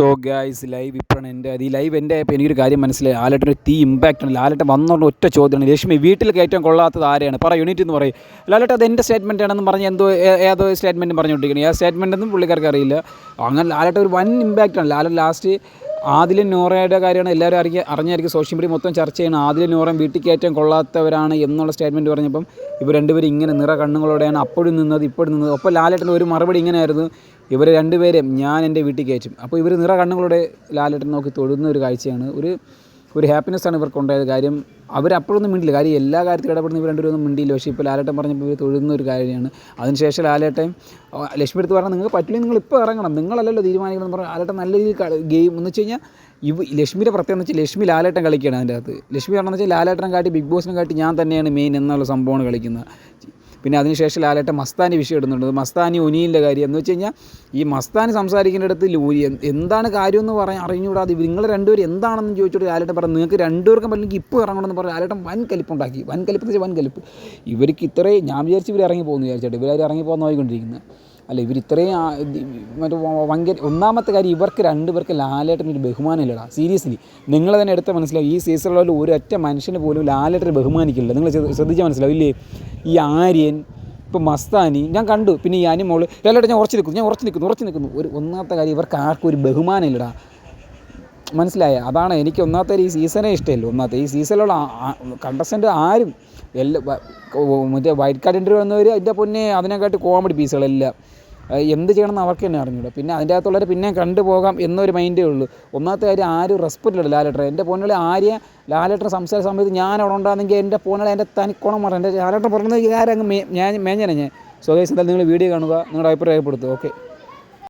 So guys live ഇപ്പോഴാണ് എന്റെ അത് ഈ ലൈവ് എന്റെ ആയപ്പോൾ എനിക്കൊരു കാര്യം മനസ്സിലായി. ലാലേട്ടൻ ഒരു തീ ഇമ്പാക്റ്റ് ആണ്. ലാലേട്ടൻ വന്നോണ്ട് ഒറ്റ ചോദ്യമാണ്. ലക്ഷ്മി വീട്ടിൽ കയറ്റം കൊള്ളാത്തത് ആരെയാണ്? പറ യൂണിറ്റ് എന്ന് പറയും. ലാലേട്ടൻ അത് എന്റെ സ്റ്റേറ്റ്മെന്റ് ആണെന്ന് പറഞ്ഞ് എന്തോ ഏതോ സ്റ്റേറ്റ്മെന്റ് പറഞ്ഞുകൊണ്ടിരിക്കുന്നത് ആ സ്റ്റേറ്റ്മെന്റ് ഒന്നും പുള്ളിക്കാർക്ക് അറിയില്ല. അങ്ങനെ ലാലേട്ടൻ ഒരു വൻ ആണ്. ലാലേട്ടൻ ലാസ്റ്റ് ആദിലും നോറയുടെ കാര്യമാണ് എല്ലാവരും അറിയ അറിഞ്ഞായിരിക്കും സോഷ്യൽ മീഡിയ മൊത്തം ചർച്ച ചെയ്യണം ആദിലും നോറയും വീട്ടിൽ കയറ്റം കൊള്ളാത്തവരാണ് എന്നുള്ള സ്റ്റേറ്റ്മെന്റ് പറഞ്ഞപ്പം ഇവർ രണ്ടുപേരും ഇങ്ങനെ നിറ കണ്ണുകളോടെയാണ് അപ്പോഴും നിന്നത് ഇപ്പോഴും നിന്നത്. ഒപ്പം ലാലേട്ടൻ ഒരു മറുപടി ഇങ്ങനെയായിരുന്നു. ഇവർ രണ്ടുപേരും ഞാൻ എന്റെ വീട്ടിൽ കയറ്റും. അപ്പോൾ ഇവർ നിറ കണ്ണുകളോടെ ലാലേട്ടൻ നോക്കി തൊഴുന്ന ഒരു കാഴ്ചയാണ്. ഒരു ഒരു ഹാപ്പിനെസ് ആണ് ഇവർക്ക് ഉണ്ടായത് കാര്യം അവരപ്പോഴൊന്നും മിണ്ടില്ല. കാര്യം എല്ലാ കാര്യത്തിലും ഇടപെടുന്ന ഇവർ രണ്ടുപേരൊന്നും മിണ്ടിയില്ല. പക്ഷേ ഇപ്പോൾ ലാലേട്ടൻ പറഞ്ഞപ്പോൾ ഇവർ തൊഴുന്ന ഒരു കാര്യമാണ്. അതിനുശേഷം ലാലേട്ടൻ ലക്ഷ്മി എടുത്ത് പറഞ്ഞാൽ നിങ്ങൾക്ക് പറ്റില്ലെങ്കിൽ നിങ്ങൾ ഇപ്പോൾ ഇറങ്ങണം. നിങ്ങളല്ലല്ലോ തീരുമാനിക്കണം എന്ന് പറഞ്ഞാൽ ലാലേട്ടൻ നല്ല രീതിയിൽ ഗെയിം എന്ന് വെച്ച് കഴിഞ്ഞാൽ ഇവ ലക്ഷ്മിയുടെ പ്രത്യേകത എന്ന് വെച്ചാൽ ലക്ഷ്മി ലാലേട്ടൻ കളിക്കുകയാണ് അതിന്റെ അകത്ത്. ലക്ഷ്മി പറഞ്ഞാൽ ലാലേട്ടനെ കാട്ടി ബിഗ് ബോസിനെ കാട്ടി ഞാൻ തന്നെയാണ് മെയിൻ എന്നുള്ള സംഭവമാണ് കളിക്കുന്നത്. പിന്നെ അതിനുശേഷം ലാലേട്ട മസ്താനി വിഷയം ഇടുന്നുണ്ട്. മസ്താനി ഉനിയിന്റെ കാര്യം എന്ന് വെച്ച് കഴിഞ്ഞാൽ ഈ മസ്താനി സംസാരിക്കുന്നിടത്ത് ലൂരി എന്താണ് കാര്യം എന്ന് പറയാൻ അറിഞ്ഞുകൂടാതെ നിങ്ങൾ രണ്ടുപേരും എന്താണെന്ന് ചോദിച്ചിട്ട് ലാലേട്ടൻ പറഞ്ഞു നിങ്ങൾക്ക് രണ്ടുപേർക്കും പറ്റില്ലെങ്കിൽ ഇപ്പോൾ ഇറങ്ങണമെന്ന് പറഞ്ഞു. ലാലേട്ടൻ വൻ കലിപ്പുണ്ടാക്കി. വൻ കലിപ്പ് എന്ന് വെച്ചാൽ വൻ കലിപ്പ്. ഇവർക്ക് ഇത്രയും ഞാൻ വിചാരിച്ച് ഇവർ ഇറങ്ങി പോകുന്നു വിചാരിച്ചിട്ട് ഇവരാരും ഇറങ്ങി പോകുന്ന പോയിക്കൊണ്ടിരിക്കുന്നത് അല്ല ഇവർ ഇത്രയും മറ്റേ ഭയങ്കര ഒന്നാമത്തെ കാര്യം ഇവർക്ക് രണ്ടുപേർക്ക് ലാലേട്ടന് ഒരു ബഹുമാനം ഇല്ലടാ സീരിയസ്ലി നിങ്ങൾ തന്നെ എടുത്ത മനസ്സിലാവും. ഈ സീസണിലുള്ള ഒരൊറ്റ മനുഷ്യന് പോലും ലാലേട്ടനെ ബഹുമാനിക്കില്ല നിങ്ങൾ ശ്രദ്ധിച്ചാൽ മനസ്സിലാവും ഇല്ലേ ഈ ആര്യൻ ഇപ്പോൾ മസ്താനി ഞാൻ കണ്ടു. പിന്നെ ഈ അനിമോൾ. ലാലേട്ടൻ ഞാൻ ഉറച്ചു നിൽക്കുന്നു ഞാൻ ഉറച്ചു നിൽക്കുന്നു ഉറച്ചു നിൽക്കുന്നു. ഒരു ഒന്നാമത്തെ കാര്യം ഇവർക്ക് ആർക്കും ഒരു ബഹുമാനം ഇല്ലടാ മനസ്സിലായ? അതാണ് എനിക്ക് ഒന്നാമത്തെ ഈ സീസണേ ഇഷ്ടമല്ല. ഒന്നാമത്തെ ഈ സീസണിലുള്ള കണ്ടസ്റ്റന്റ് ആരും എല്ലാ മറ്റേ വൈറ്റ് കാർഡ് ഇന്റർവ്യൂ വന്നവർ അതിന്റെ പൊന്നെ അതിനെക്കാട്ടി കോമഡി പീസുകളെല്ലാം എന്ത് ചെയ്യണമെന്ന് അവർക്ക് തന്നെ അറിഞ്ഞൂടാ. പിന്നെ അതിന്റെ അകത്തുള്ളവർ പിന്നെ കണ്ടുപോകാം എന്നൊരു മൈൻഡേ ഉള്ളൂ. ഒന്നാമത്തെ കാര്യം ആരും റെസ്പെക്റ്റ് ഇല്ല ലാലേട്ടർ എന്റെ പൊന്നുകളെ ആര്യ ലാലേട്ടർ സംസാര സമയത്ത് ഞാൻ അവിടെ ഉണ്ടാകുന്നെങ്കിൽ എന്റെ പൊന്നുകളെ എന്റെ തനിക്കോണം പറഞ്ഞു എന്റെ ലാലേട്ടർ പറഞ്ഞത് ആരങ്ങ് ഞാൻ മേഞ്ഞനെ ഞാൻ സോ നിങ്ങൾ വീഡിയോ കാണുക. നിങ്ങളുടെ അഭിപ്രായപ്പെടുത്തുക ഓക്കെ.